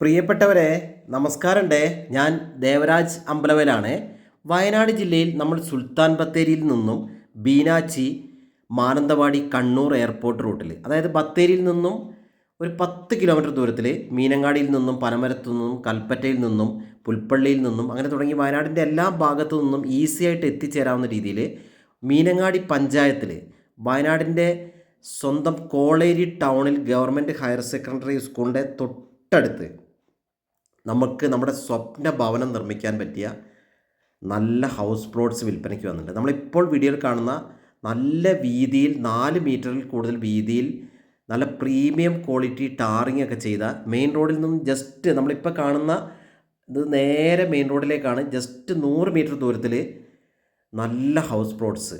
പ്രിയപ്പെട്ടവരെ നമസ്കാരമുണ്ട് ഞാൻ ദേവരാജ് അമ്പലവലാണ് വയനാട് ജില്ലയിൽ നമ്മൾ സുൽത്താൻ ബത്തേരിയിൽ നിന്നും ബീനാച്ചി മാനന്തവാടി കണ്ണൂർ എയർപോർട്ട് റൂട്ടിൽ അതായത് ബത്തേരിയിൽ നിന്നും ഒരു പത്ത് കിലോമീറ്റർ ദൂരത്തിൽ മീനങ്ങാടിയിൽ നിന്നും പനമരത്തു നിന്നും കൽപ്പറ്റയിൽ നിന്നും പുൽപ്പള്ളിയിൽ നിന്നും അങ്ങനെ തുടങ്ങി വയനാടിന്റെ എല്ലാ ഭാഗത്തു നിന്നും ഈസി ആയിട്ട് എത്തിച്ചേരാവുന്ന രീതിയിൽ മീനങ്ങാടി പഞ്ചായത്തിൽ വയനാടിന്റെ സ്വന്തം കോളേരി ടൗണിൽ ഗവൺമെന്റ് ഹയർ സെക്കൻഡറി സ്കൂളിന്റെ തൊട്ടടുത്ത് നമുക്ക് നമ്മുടെ സ്വപ്ന ഭവനം നിർമ്മിക്കാൻ പറ്റിയ നല്ല ഹൗസ് പ്ലോട്ട്സ് വിൽപ്പനയ്ക്ക് വന്നിട്ടുണ്ട്. നമ്മളിപ്പോൾ വീഡിയോയിൽ കാണുന്ന നല്ല വീതിയിൽ നാല് മീറ്ററിൽ കൂടുതൽ വീതിയിൽ നല്ല പ്രീമിയം ക്വാളിറ്റി ടാറിംഗ് ഒക്കെ ചെയ്ത മെയിൻ റോഡിൽ നിന്നും ജസ്റ്റ് നമ്മളിപ്പോൾ കാണുന്ന ഇത് നേരെ മെയിൻ റോഡിലേക്കാണ് ജസ്റ്റ് നൂറ് മീറ്റർ ദൂരത്തിൽ നല്ല ഹൗസ് പ്ലോട്ട്സ്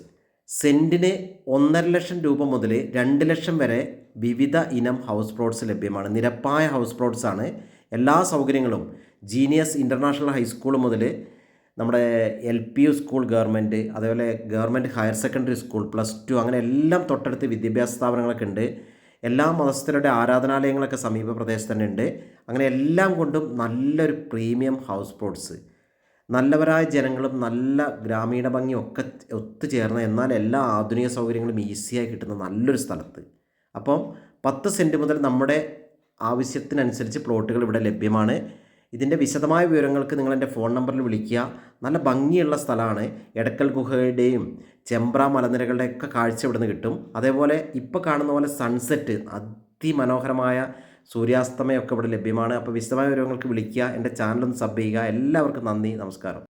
സെന്റിന് ഒന്നര ലക്ഷം രൂപ മുതൽ രണ്ട് ലക്ഷം വരെ വിവിധ ഇനം ഹൗസ് പ്ലോട്ട്സ് ലഭ്യമാണ്. നിരപ്പായ ഹൗസ് പ്ലോട്ട്സ് ആണ്. എല്ലാ സൗകര്യങ്ങളും ജീനിയസ് ഇന്റർനാഷണൽ ഹൈസ്കൂൾ മുതൽ നമ്മുടെ L P U school government അതേപോലെ government higher secondary school plus two അങ്ങനെ എല്ലാം തൊട്ടടുത്ത് വിദ്യാഭ്യാസ സ്ഥാപനങ്ങളൊക്കെ ഉണ്ട്. എല്ലാ മതസ്ഥരുടെ ആരാധനാലയങ്ങളൊക്കെ സമീപ പ്രദേശത്ത് തന്നെ ഉണ്ട്. അങ്ങനെ എല്ലാം കൊണ്ടും നല്ലൊരു പ്രീമിയം ഹൗസ് ബോട്ട്സ് നല്ലവരായ ജനങ്ങളും നല്ല ഗ്രാമീണ ഭംഗിയും ഒക്കെ ഒത്തുചേർന്ന എന്നാൽ എല്ലാ ആധുനിക സൗകര്യങ്ങളും ഈസിയായി കിട്ടുന്ന നല്ലൊരു സ്ഥലത്ത്. അപ്പം പത്ത് സെന്റ് മുതൽ നമ്മുടെ ആവശ്യത്തിനനുസരിച്ച് പ്ലോട്ടുകൾ ഇവിടെ ലഭ്യമാണ്. ഇതിന്റെ വിശദമായ വിവരങ്ങൾക്ക് നിങ്ങൾ എന്റെ ഫോൺ നമ്പറിൽ വിളിക്കുക. നല്ല ഭംഗിയുള്ള സ്ഥലമാണ്. എടക്കൽ ഗുഹയുടെയും ചെമ്പ്ര മലനിരകളുടെയൊക്കെ കാഴ്ച ഇവിടുന്ന് കിട്ടും. അതേപോലെ ഇപ്പോൾ കാണുന്ന പോലെ സൺസെറ്റ് അതിമനോഹരമായ സൂര്യാസ്തമയമൊക്കെ ഇവിടെ ലഭ്യമാണ്. അപ്പോൾ വിശദമായ വിവരങ്ങൾക്ക് വിളിക്കുക. എന്റെ ചാനലൊന്ന് സബ് ചെയ്യുക. എല്ലാവർക്കും നന്ദി. നമസ്കാരം.